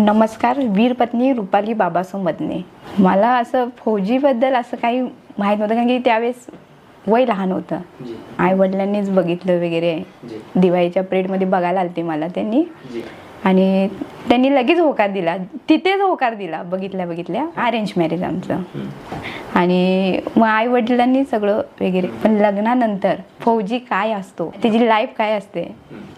नमस्कार वीरपत्नी रुपाली बाबासो मदने मला असं फौजीबद्दल असं काही माहीत नव्हतं कारण की त्यावेळेस वय लहान होतं. जी. आई वडिलांनीच बघितलं वगैरे. दिवाळीच्या पिरियडमध्ये बघायला आलते मला त्यांनी. जी. आणि त्यांनी लगेच होकार दिला. तिथेच होकार दिला बघितल्या बघितल्या. अरेंज मॅरेज आमचं. आणि मग आई वडिलांनी सगळं वगैरे पण लग्नानंतर फौजी काय असतो त्याची लाईफ काय असते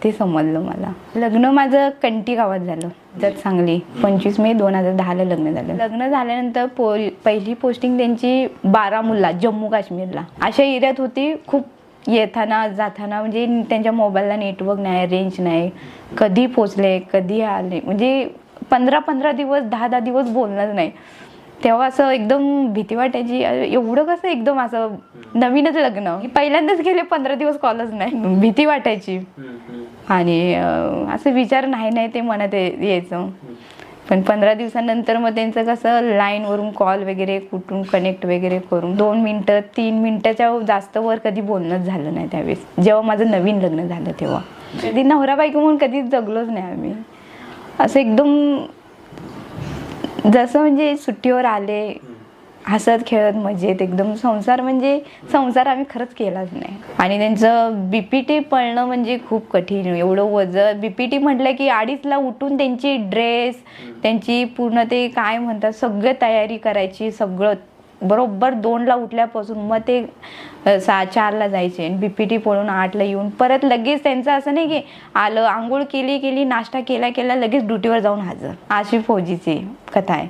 ते समजलं मला. लग्न माझं कंटी गावात झालं तर चांगली पंचवीस मे दोन हजार दहाला लग्न झालं. लग्न झाल्यानंतर पो पहिली पोस्टिंग त्यांची बारामुल्ला जम्मू काश्मीरला अशा एरियात होती खूप येताना जाताना म्हणजे त्यांच्या मोबाईलला नेटवर्क नाही रेंज नाही. कधी पोचले कधी आले. म्हणजे पंधरा पंधरा दिवस दहा दहा दिवस बोलणंच नाही. तेव्हा असं एकदम भीती वाटायची. एवढं कसं एकदम असं नवीनच लग्न. पहिल्यांदाच गेले पंधरा दिवस कॉलच नाही. भीती वाटायची. आणि असं विचार नाही नाही ते मनात यायचं. पण पंधरा दिवसानंतर मग त्यांचं कसं लाईनवरून कॉल वगैरे कुठून कनेक्ट वगैरे करून दोन मिनटं तीन मिनटाच्या जास्त वर कधी बोलणंच झालं नाही त्यावेळेस. जेव्हा माझं नवीन लग्न झालं तेव्हा. कधी नवरा बायको म्हणून कधीच जगलोच नाही आम्ही. असं एकदम जसं म्हणजे सुट्टीवर आले हसत खेळत मजेत एकदम संसार म्हणजे संसार आम्ही खरंच केलाच नाही. आणि त्यांचं बीपीटी पळणं म्हणजे खूप कठीण. एवढं वजन बी पी टी म्हटलं की अडीचला उठून त्यांची ड्रेस त्यांची पूर्ण ते काय म्हणतात सगळं तयारी करायची सगळं. बरोबर दोनला उठल्यापासून मग ते सहा सा चारला जायचे. आणि बीपीटी पळून आठला येऊन परत लगेच त्यांचं असं नाही की आलं आंघोळ केली केली नाश्ता केला केला लगेच ड्युटीवर जाऊन हजर. अशी फौजीची कथा आहे.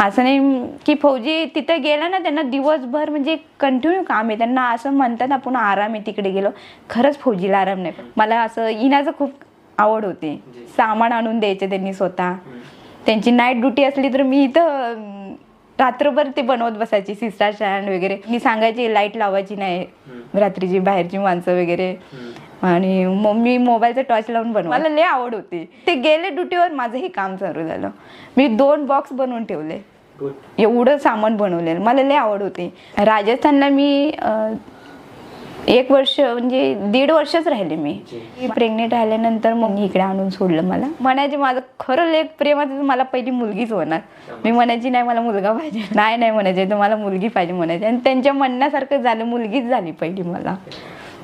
असं नाही की फौजी तिथे गेला ना त्यांना दिवसभर म्हणजे कंटिन्यू काम आहे. त्यांना असं म्हणतात आपण आराम आहे तिकडे गेलो. खरंच फौजीला आराम नाही. मला असं इनाचं खूप आवड होती. सामान आणून द्यायचे त्यांनी स्वतः. त्यांची नाईट ड्युटी असली तर मी इथं रात्रभर ते बनवत बसायची सिस्टर स्टँड वगैरे. मी सांगायची लाइट लावायची नाही रात्रीची बाहेरची माणसं वगैरे. आणि मग मी मोबाईलचा टॉर्च लावून बनव मला लय आवड होती. ते गेले ड्युटीवर माझं हे काम चालू झालं. मी दोन बॉक्स बनवून ठेवले. एवढं सामान बनवलेलं. मला लय आवड होती. राजस्थानला मी एक वर्ष म्हणजे दीड वर्षच राहिले मी. प्रेग्नेंट राहिल्यानंतर मग इकडे आणून सोडलं मला. म्हणायचे माझं खरं लेख प्रेमाचं मला पहिली मुलगीच होणार. मी म्हणायची नाही मला मुलगा पाहिजे. नाही नाही म्हणायचे तर मला मुलगी पाहिजे म्हणायचे. आणि त्यांच्या म्हणण्यासारखं झालं मुलगीच झाली पहिली मला.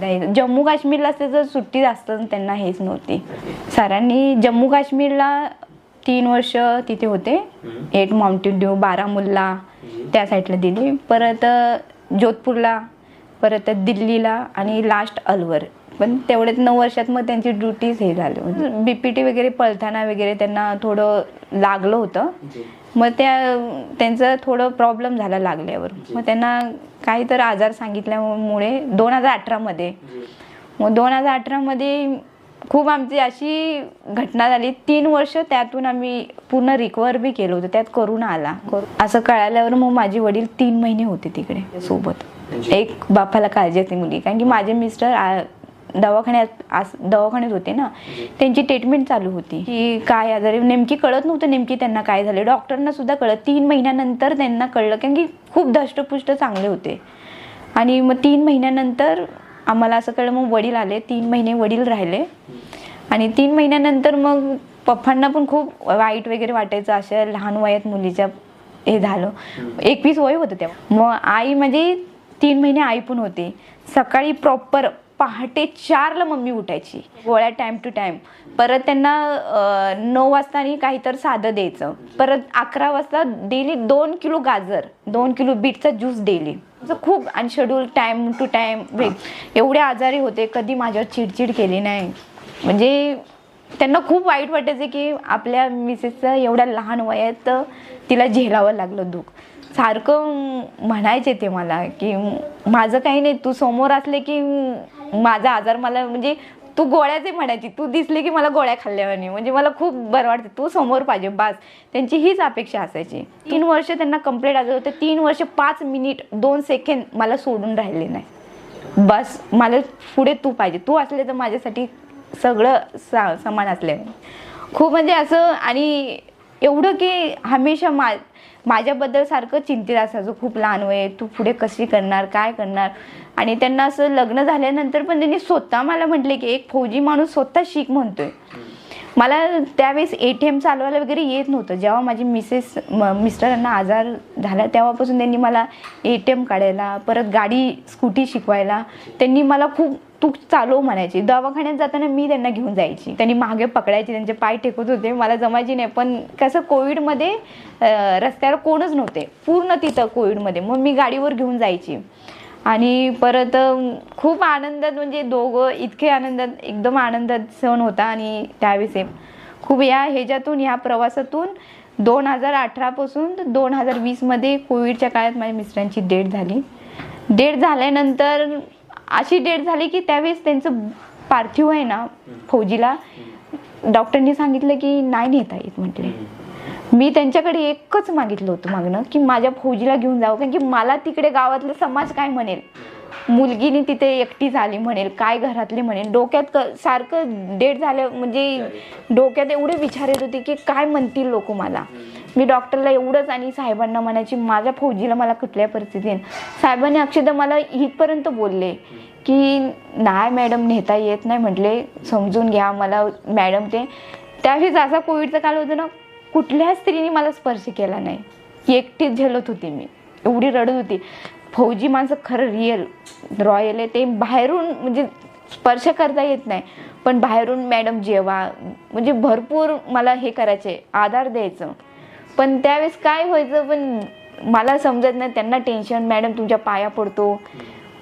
नाही, जम्मू काश्मीरला असते तर सुट्टी जास्त त्यांना हेच नव्हती. सरांनी जम्मू काश्मीरला तीन वर्ष तिथे होते. एक माउंटेन ड्यू बारामुल्ला त्या साईडला दिली. परत जोधपूरला परत दिल्लीला आणि लास्ट अलवर. पण तेवढ्याच नऊ वर्षात मग त्यांची ड्युटीज हे झाली. बीपीटी वगैरे पळताना वगैरे त्यांना थोडं लागलं होतं. मग त्या त्यांचं थोडं प्रॉब्लेम झाला लागल्यावर. मग त्यांना काहीतरी आजार सांगितल्यामुळे दोन हजार अठरामध्ये मग दोन हजार अठरामध्ये खूप आमची अशी घटना झाली. तीन वर्ष त्यातून आम्ही पूर्ण रिकवर बी केलं होतं. त्यात करोना आला. असं कळाल्यावर मग माझे वडील तीन महिने होते तिकडे सोबत. एक बापाला काळजी असते मुली कारण की माझे मिस्टर आ- दवाखान्यात आस- दवाखान्यात होते ना त्यांची ट्रीटमेंट चालू होती. की काय आजारी नेमकी कळत नव्हतं नेमकी त्यांना काय झाले. डॉक्टरना सुद्धा कळत तीन महिन्यानंतर त्यांना कळलं. कारण की खूप धष्टपुष्ट चांगले होते. आणि मग तीन महिन्यानंतर आम्हाला असं कळलं मग वडील आले. तीन महिने वडील राहिले. आणि तीन महिन्यानंतर मग पप्पांना पण खूप वाईट वगैरे वाटायचं. अशा लहान वयात मुलीच्या हे झालं. एकवीस वय होतं तेव्हा. मग आई म्हणजे तीन महिने आई पण होती. सकाळी प्रॉपर पहाटे चारला मम्मी उठायची गोळ्या टाइम टू टाइम परत त्यांना नऊ वाजता आणि काहीतरी साधं द्यायचं. परत अकरा वाजता डेली दोन किलो गाजर दोन किलो बीटचा ज्यूस डेली असं खूप आणि शेड्यूल टाइम टू टाइम वेग. एवढे आजारी होते कधी माझ्यावर चिडचिड केली नाही. म्हणजे त्यांना खूप वाईट वाटायचं की आपल्या मिसेसचं एवढ्या लहान वयात तिला झेलावं लागलं दुःख. सारखं म्हणायचे ते मला की माझं काही नाही तू समोर असले की माझा आजार मला म्हणजे तू गोळ्याचे म्हणायची तू दिसली की मला गोळ्या खाल्ल्यावानी म्हणजे मला खूप बरं वाटतं तू समोर पाहिजे बास. त्यांची हीच अपेक्षा असायची. तीन वर्ष त्यांना कंप्लेंट आलं होते तीन वर्ष पाच मिनिट दोन सेकंड मला सोडून राहिले नाही. बस मला पुढे तू पाहिजे. तू असले तर माझ्यासाठी सगळं सा समान असले. खूप म्हणजे असं आणि एवढं की हमेशा मा माझ्याबद्दल सारखं चिंतित असायचं खूप लहान वय तू पुढे कशी करणार काय करणार? आणि त्यांना असं लग्न झाल्यानंतर पण त्यांनी स्वतः मला म्हटले की एक फौजी माणूस स्वतः शिक म्हणतोय. मला त्यावेळेस ए टी एम चालवायला वगैरे येत नव्हतं. जेव्हा माझी मिसेस म- मिस्टरांना आजार झाला तेव्हापासून त्यांनी मला ए टी एम काढायला परत गाडी स्कूटी शिकवायला त्यांनी मला खूप तू चालव म्हणायची. दवाखान्यात जाताना मी त्यांना घेऊन जायची. त्यांनी मागे पकडायची त्यांचे पाय टेकत होते. मला जमायची नाही. पण कसं कोविडमध्ये रस्त्यावर कोणच नव्हते. पूर्ण तिथं कोविडमध्ये. मग मी गाडीवर घेऊन जायची. आणि परत खूप आनंदात म्हणजे दोघं इतके आनंदात एकदम आनंदात सण होता. आणि त्यावेळेस हे खूप या ह्याच्यातून ह्या प्रवासातून दोन हजार अठरापासून दोन हजार वीसमध्ये कोविडच्या काळात माझ्या मिस्टरांची डेट झाली. डेट झाल्यानंतर अशी डेट झाली की त्यावेळेस त्यांचं पार्थिव आहे ना फौजीला. डॉक्टरनी सांगितलं की नाही नेता येत म्हटले. मी त्यांच्याकडे एकच मागितलं होतं मागणं की माझ्या फौजीला घेऊन जावं कारण की मला तिकडे गावातला समाज काय म्हणेल? मुलगीने तिथे एकटी झाली म्हणेल काय घरातले म्हणेल? डोक्यात सारखं डेट झालं म्हणजे डोक्यात एवढे विचार येत होते की काय म्हणतील लोक मला? मी डॉक्टरला एवढंच आणि साहेबांना म्हणायची माझ्या फौजीला मला कुठल्या परिस्थितीत साहेबांनी अक्षरशः मला इथपर्यंत बोलले की नाही मॅडम नेता येत नाही. म्हटले समजून घ्या मला मॅडम ते. त्यावेळेस असा कोविडचा काळ होता ना कुठल्याच स्त्रीने मला स्पर्श केला नाही. एकटीच झेलत होती मी. एवढी रडत होती. फौजी माणसं खरं रिअल रॉयल आहे. ते बाहेरून म्हणजे स्पर्श करता येत नाही. पण बाहेरून मॅडम जेवा म्हणजे भरपूर मला हे करायचे आधार द्यायचं. पण त्यावेळेस काय व्हायचं पण मला समजत नाही. त्यांना टेन्शन मॅडम तुमच्या पाया पडतो.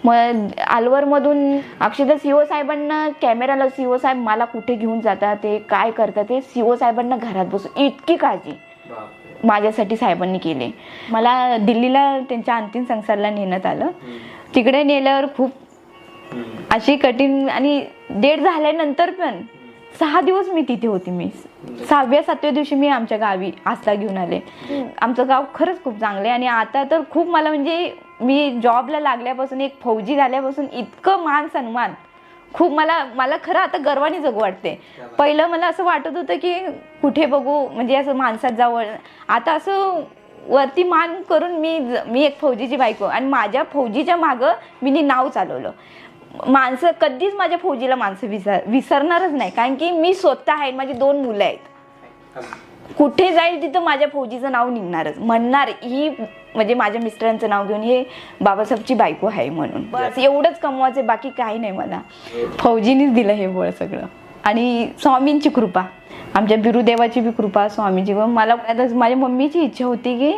मग आलवरमधून अक्षरशः सी ओ साहेबांना कॅमेराला सी ओ साहेब मला कुठे घेऊन जातात ते काय करतात ते सी ओ साहेबांना घरात बसून इतकी काळजी माझ्यासाठी साहेबांनी केले. मला दिल्लीला त्यांच्या अंतिम संसारला नेण्यात आलं. तिकडे नेल्यावर खूप अशी कठीण आणि डेट झाल्यानंतर पण सहा दिवस मी तिथे होते मी. सहाव्या सातव्या दिवशी मी आमच्या गावी आसला घेऊन आले. आमचं गाव खरंच खूप चांगलं आहे आणि आता तर खूप मला म्हणजे मी जॉबला लागल्यापासून एक फौजी झाल्यापासून इतकं मान सन्मान. खूप मला मला खरं आता गर्वाने जगू वाटते. पहिलं मला असं वाटत होतं की कुठे बघू म्हणजे असं माणसात जवळ आता असं वरती मान करून मी मी एक फौजीची बायको आणि माझ्या फौजीच्या मागं मी नाव चालवलं. माणसं कधीच माझ्या फौजीला माणसं विसर विसरणारच नाही. कारण की मी स्वतः आहे माझी दोन मुलं आहेत. कुठे जाईल तिथं माझ्या फौजीचं नाव निघणारच. म्हणणार ही म्हणजे माझ्या मिस्टरांचं नाव घेऊन हे बाबासाहेबची बायको आहे म्हणून. बस एवढंच कमवायचं बाकी काही नाही मला. फौजीनीच दिलं हे बळ सगळं. आणि स्वामींची कृपा. आमच्या बिरुदेवाची बी कृपा स्वामीची व मला माझ्या मम्मीची इच्छा होती की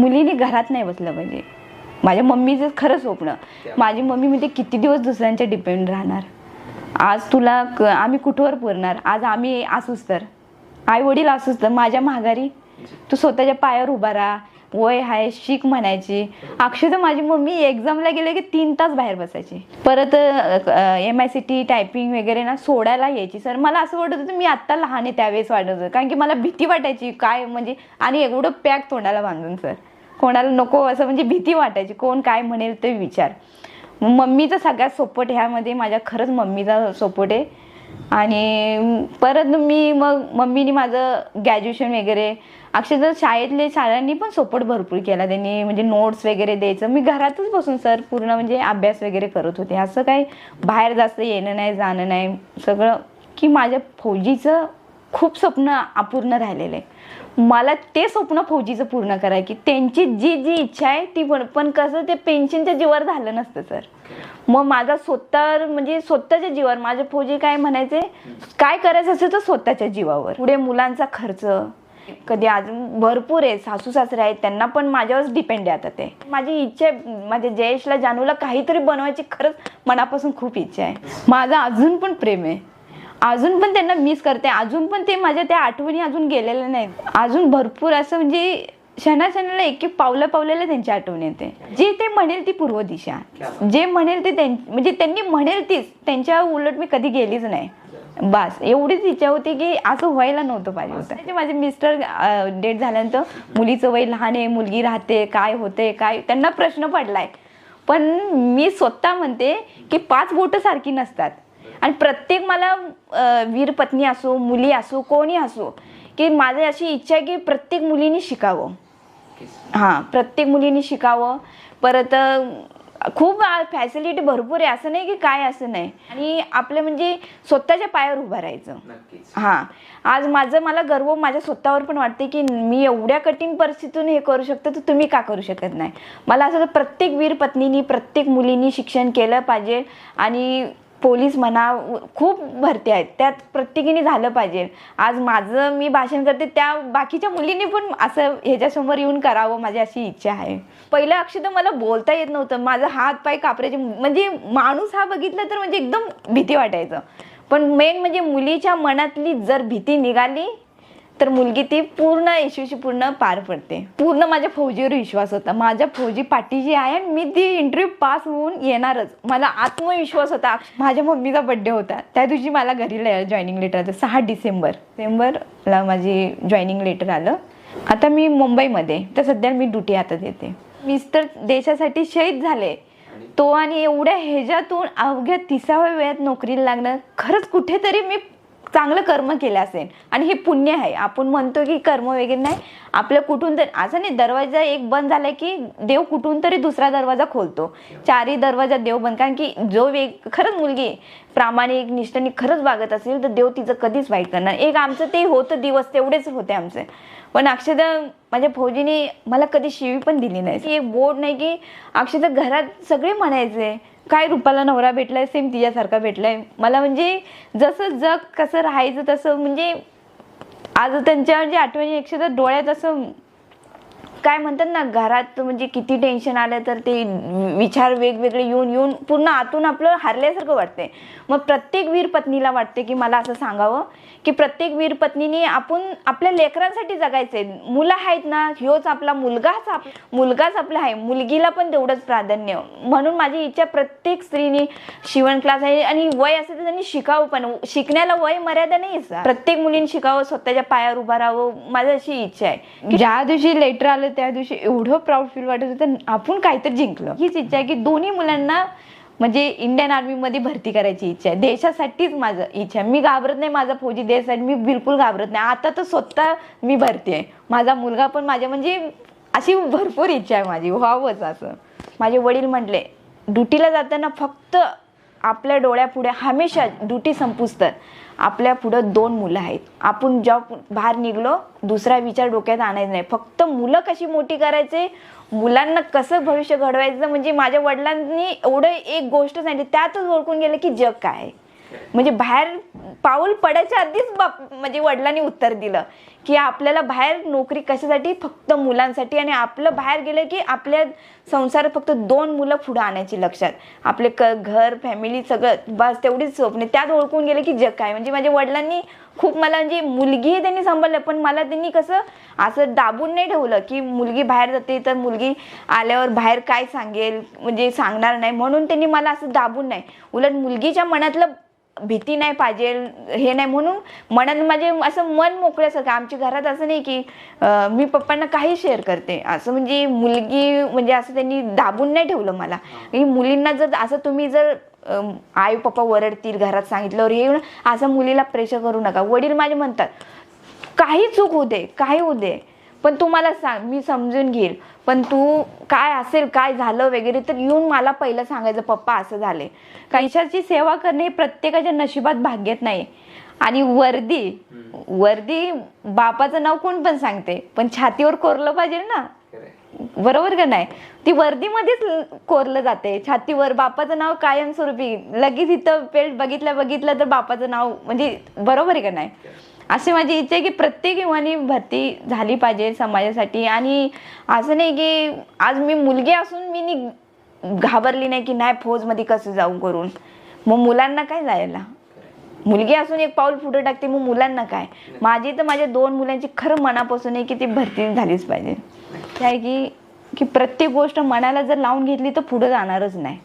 मुलीने घरात नाही बसलं पाहिजे. माझ्या मम्मीचं खरं स्वप्न. माझी मम्मी म्हणजे किती दिवस दुसऱ्यांच्या डिपेंड राहणार? आज तुला आम्ही कुठवर पुरणार? आज आम्ही असूच तर आई वडील असूच तर माझ्या माघारी तू स्वतःच्या पायावर उभा राहा. वय हाय शिक म्हणायची. अक्षरशः माझी मम्मी एक्झामला गेले की तीन तास बाहेर बसायची. परत M I C T typing वगैरे ना सोडायला यायची. सर मला असं वाटत होतं मी आत्ता लहान आहे त्यावेळेस वाटत होतं. कारण की मला भीती वाटायची काय म्हणजे आणि एवढं पॅक तोंडाला बांधून सर. कोणाला नको असं म्हणजे भीती वाटायची. कोण काय म्हणेल ते विचार. मम्मीचा सगळ्यात सोपट ह्यामध्ये माझ्या खरंच मम्मीचा सोपट आहे. आणि परत मी मग मम्मीने माझं ग्रॅज्युएशन वगैरे अक्षरशः शाळेतले शाळांनी पण सोपट भरपूर केला. त्यांनी म्हणजे नोट्स वगैरे द्यायचं. मी घरातच बसून सर पूर्ण म्हणजे अभ्यास वगैरे करत होते. असं काही बाहेर जास्त येणं नाही जाणं नाही. सगळं की माझ्या फौजीचं खूप स्वप्न अपूर्ण राहिलेले. मला ते स्वप्न फौजीचं पूर्ण कराय की त्यांची जी जी इच्छा आहे ती पण पण कसं ते पेन्शनच्या जीवावर झालं नसतं सर. मग माझा स्वतः म्हणजे स्वतःच्या जीवावर माझे फौजी काय म्हणायचे? काय करायचं असेल तर स्वतःच्या जीवावर. पुढे मुलांचा खर्च. कधी अजून भरपूर आहे. सासू सासरे आहेत. त्यांना पण माझ्यावरच डिपेंड आहे आता ते. माझी इच्छा आहे. माझ्या जयेशला जानूला काहीतरी बनवायची खरंच मनापासून खूप इच्छा आहे. माझा अजून पण प्रेम आहे. अजून पण त्यांना मिस करते. अजून पण ते माझ्या त्या आठवणी अजून गेलेल्या नाहीत. अजून भरपूर असं म्हणजे क्षणाक्षणाला एक एक पावलं पावलेलं त्यांची आठवण येते. जे ते म्हणेल ती पूर्व दिशा. जे म्हणेल ते म्हणजे त्यांनी म्हणेल तीच. त्यांच्या उलट मी कधी गेलीच नाही. बस. एवढीच इच्छा होती की असं व्हायला नव्हतं पाहिजे होतं. म्हणजे माझे मिस्टर डेट झाल्यानंतर मुलीचं वय लहान आहे मुलगी राहते काय होते काय? त्यांना प्रश्न पडलाय. पण मी स्वतः म्हणते की पाच बोटं सारखी नसतात. आणि प्रत्येक मला वीर पत्नी असो मुली असो कोणी असो की माझी अशी इच्छा आहे की प्रत्येक मुलीने शिकावं. हां प्रत्येक मुलीने शिकावं. परत खूप फॅसिलिटी भरपूर आहे. असं नाही की काय असं नाही. आणि आपलं म्हणजे स्वतःच्या पायावर उभं राहायचं. हां. आज माझं मला गर्व माझ्या स्वतःवर पण वाटते की मी एवढ्या कठीण परिस्थितीतून हे करू शकतो तर तुम्ही का करू शकत नाही? मला असं प्रत्येक वीर पत्नीनी प्रत्येक मुलींनी शिक्षण केलं पाहिजे. आणि पोलीस म्हणा खूप भरत्या आहेत. त्यात प्रत्येकीने झालं पाहिजे. आज माझं मी भाषण करते त्या बाकीच्या मुलींनी पण असं ह्याच्यासमोर येऊन करावं माझी अशी इच्छा आहे. पहिलं अक्षर मला बोलता येत नव्हतं. माझा हात पाय कापरायचे. म्हणजे माणूस हा बघितला तर म्हणजे एकदम भीती वाटायचं. पण मेन म्हणजे मुलीच्या मनातली जर भीती निघाली तर मुलगी ती पूर्ण यशस्वी पूर्ण पार पडते. पूर्ण माझ्या फौजीवर विश्वास होता. माझ्या फौजी पाठीशी आहे आणि मी ती इंटरव्ह्यू पास होऊन येणारच. मला आत्मविश्वास होता. माझ्या मम्मीचा बड्डे होता. त्या दिवशी मला घरी जॉईनिंग लेटर आलं. सहा डिसेंबर. डिसेंबरला माझी जॉईनिंग लेटर आलं. आता मी मुंबईमध्ये. तर सध्या मी ड्युटी आता देते मीच तर देशासाठी शहीद झाले. तो आणि एवढ्या ह्याच्यातून अवघ्या तिसाव्या वेळात नोकरीला लागणं खरंच कुठेतरी मी चांगलं कर्म केलं असेल. आणि हे पुण्य आहे. आपण म्हणतो की कर्म वगैरे नाही. आपलं कुठून तर असं नाही दरवाजा एक बंद झाला की देव कुठून तरी दुसरा दरवाजा खोलतो. चारही दरवाजा देव बंद. कारण की जो वेग खरंच मुलगी प्रामाणिक निष्ठाने खरंच वागत असेल तर देव तिचं कधीच वाईट करणार एक आमचं ते होतं दिवस तेवढेच होते आमचे. पण अक्षदा माझ्या फौजीने मला कधी शिवी पण दिली नाही. एक बोर्ड नाही की अक्षदा घरात सगळे म्हणायचे काय रुपाला नवरा भेटलाय सेम तिच्यासारखा भेटलाय. मला म्हणजे जसं जग कसं राहायचं तसं म्हणजे आज त्यांच्या म्हणजे आठवणी एकशे डोळ्यात असं काय म्हणतात ना घरात म्हणजे किती टेन्शन आलं तर ते विचार वेगवेगळे येऊन येऊन पूर्ण आतून आपलं हरल्यासारखं वाटते मग प्रत्येक वीर पत्नीला वाटते की मला असं सांगावं. की प्रत्येक वीर पत्नीने आपण आपल्या लेकरांसाठी जगायचंय. मुलं आहेत ना ह्योच आपला मुलगाच आप मुलगाच आपला आहे. मुलगीला पण तेवढंच प्राधान्य. म्हणून माझी इच्छा प्रत्येक स्त्रीने शिवण क्लास आहे आणि वय असेल तर त्यांनी शिकावं पण. शिकण्याला वय मर्यादा नाही प्रत्येक मुलीने शिकावं स्वतःच्या पायावर उभं राहावं माझी अशी इच्छा आहे. ज्या दिवशी लेटर आलं त्या दिवशी एवढं प्राऊड फील वाटत होतं आपण काहीतरी जिंकलं. हीच इच्छा आहे की दोन्ही मुलांना म्हणजे इंडियन आर्मीमध्ये भरती करायची इच्छा आहे. देशासाठीच माझं इच्छा आहे. मी घाबरत नाही माझा फौजी देशासाठी मी बिलकुल घाबरत नाही. आता तर स्वतः मी भरती आहे. माझा मुलगा पण माझ्या म्हणजे अशी भरपूर इच्छा आहे माझी. व्हावंच असं. माझे वडील म्हटले ड्युटीला जाताना फक्त आपल्या डोळ्यापुढे हमेशा ड्युटी संपुसतात आपल्या पुढं दोन मुलं आहेत. आपण जेव्हा बाहेर निघलो दुसरा विचार डोक्यात आणायचा नाही. फक्त मुलं कशी मोठी करायचे? मुलांना कसं भविष्य घडवायचं? म्हणजे माझ्या वडिलांनी एवढं एक गोष्ट सांगितली. त्यातच ओळखून गेलं की जग काय आहे. म्हणजे बाहेर पाऊल पडायच्या आधीच बाप म्हणजे वडिलांनी उत्तर दिलं की आपल्याला बाहेर नोकरी कशासाठी? फक्त मुलांसाठी. आणि आपलं बाहेर गेलं की आपल्या संसारात फक्त दोन मुलं पुढं आणायची लक्षात. आपले क घर फॅमिली सगळं बस तेवढीच स्वप्न त्यात ओळखून गेलं की जग काय. म्हणजे माझ्या वडिलांनी खूप मला म्हणजे मुलगीही त्यांनी सांभाळलं पण मला त्यांनी कसं असं दाबून नाही ठेवलं की मुलगी बाहेर जाते तर मुलगी आल्यावर बाहेर काय सांगेल? म्हणजे सांगणार नाही. म्हणून त्यांनी मला असं दाबून नाही. उलट मुलगीच्या मनातलं भीती नाही पाहिजे हे नाही. म्हणून मनात माझे असं मन मोकळ्यासारखं आमच्या घरात असं नाही की मी पप्पांना काही शेअर करते. असं म्हणजे मुलगी म्हणजे असं त्यांनी दाबून नाही ठेवलं मला. की मुलींना जर असं तुम्ही जर आई पप्पा वरडतील घरात सांगितल्यावर हे येऊन असं मुलीला प्रेशर करू नका. वडील माझे म्हणतात काही चूक होऊ दे काही होऊ दे. पण तू मला सांग मी समजून घेईल. पण तू काय असेल काय झालं वगैरे तर येऊन मला पहिलं सांगायचं पप्पा असं झाले कैशाची सेवा करणे हे प्रत्येकाच्या नशिबात भाग्यात नाही. आणि वर्दी वर्दी बापाचं नाव कोण पण सांगते पण छातीवर कोरलं पाहिजे ना. बरोबर का नाही? ती वर्दीमध्येच कोरलं जाते. छातीवर बापाचं नाव कायमस्वरूपी लगेच इथं पेल्ट बघितलं बघितलं तर बापाचं नाव म्हणजे बरोबर आहे का नाही? अशी माझी इच्छा आहे की प्रत्येक युवानी भरती झाली पाहिजे समाजासाठी. आणि असं नाही की आज मी मुलगी असून मी घाबरली नाही की नाही फौजमध्ये कसं जाऊ करून. मग मुलांना काय जायला? मुलगी असून एक पाऊल पुढे टाकते मग मुलांना काय? माझी तर माझ्या दोन मुलांची खरं मनापासून आहे की ती भरती झालीच पाहिजे. काय आहे की की प्रत्येक गोष्ट मनाला जर लावून घेतली तर पुढे जाणारच नाही.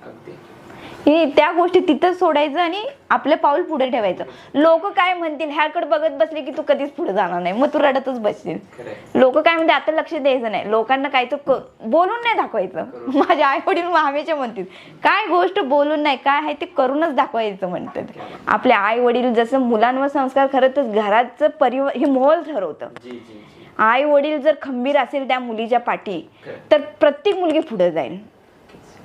ही त्या गोष्टी तिथंच सोडायचं आणि आपलं पाऊल पुढे ठेवायचं. लोक काय म्हणतील ह्याकडे बघत बसले की तू कधीच पुढे जाणार नाही मग तू रडतच बसशील. लोक काय म्हणते आता लक्ष द्यायचं नाही. लोकांना काय तर बोलून नाही दाखवायचं. माझे आई वडील हमेशा म्हणतील काय गोष्ट बोलून नाही काय आहे ते करूनच दाखवायचं म्हणतात. आपले आई वडील जसं मुलांवर संस्कार खरं तर घराचं परिवार हे मोल ठरवतं. आई वडील जर खंबीर असेल त्या मुलीच्या पाठी तर प्रत्येक मुलगी पुढे जाईल.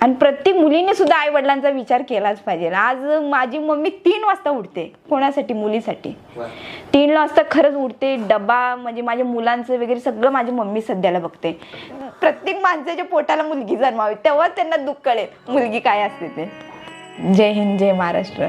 आणि प्रत्येक मुलीने सुद्धा आई वडिलांचा विचार केलाच पाहिजे. आज माझी मम्मी तीन वाजता उठते कोणासाठी? मुलीसाठी. तीन वाजता खरंच उठते डबा म्हणजे माझ्या मुलांचं वगैरे सगळं माझी मम्मी सध्याला बघते. प्रत्येक माणसाच्या पोटाला मुलगी जन्मावी तेव्हा त्यांना दुःख कळेल मुलगी काय असते ते. जय हिंद जय महाराष्ट्र.